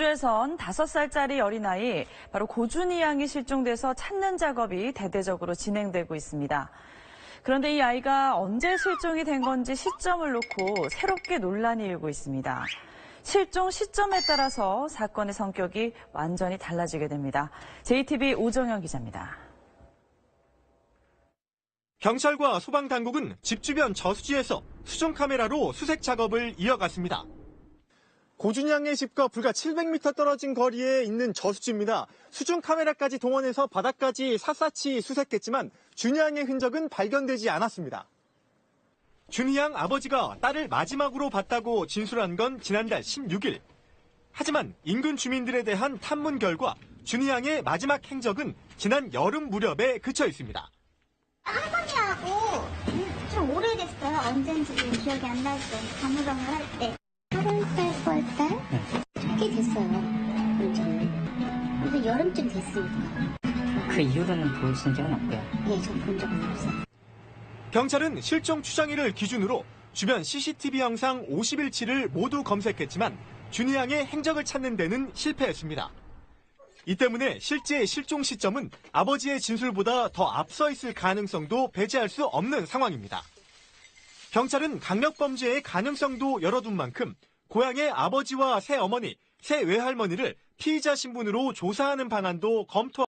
주에선 5살짜리 어린아이 바로 고준희 양이 실종돼서 찾는 작업이 대대적으로 진행되고 있습니다. 그런데 이 아이가 언제 실종이 된 건지 시점을 놓고 새롭게 논란이 일고 있습니다. 실종 시점에 따라서 사건의 성격이 완전히 달라지게 됩니다. JTB 오정현 기자입니다. 경찰과 소방당국은 집 주변 저수지에서 수중 카메라로 수색 작업을 이어갔습니다. 고준희 양의 집과 불과 700m 떨어진 거리에 있는 저수지입니다. 수중 카메라까지 동원해서 바닥까지 샅샅이 수색했지만 준희 양의 흔적은 발견되지 않았습니다. 준희 양 아버지가 딸을 마지막으로 봤다고 진술한 건 지난달 16일. 하지만 인근 주민들에 대한 탐문 결과 준희 양의 마지막 행적은 지난 여름 무렵에 그쳐 있습니다. 할머니하고 좀 오래됐어요. 언젠지 기억이 안날 때, 가무정을 할 때. 8월달, 9월달? 꽤 됐어요. 그래서 여름쯤 됐으니까. 그 이후로는 보신 적은 없고요. 예, 저 본 적은 없어요. 경찰은 실종 추정일을 기준으로 주변 CCTV 영상 50일치를 모두 검색했지만 준희 양의 행적을 찾는 데는 실패했습니다. 이 때문에 실제 실종 시점은 아버지의 진술보다 더 앞서 있을 가능성도 배제할 수 없는 상황입니다. 경찰은 강력범죄의 가능성도 열어둔 만큼 고향의 아버지와 새 어머니, 새 외할머니를 피의자 신분으로 조사하는 방안도 검토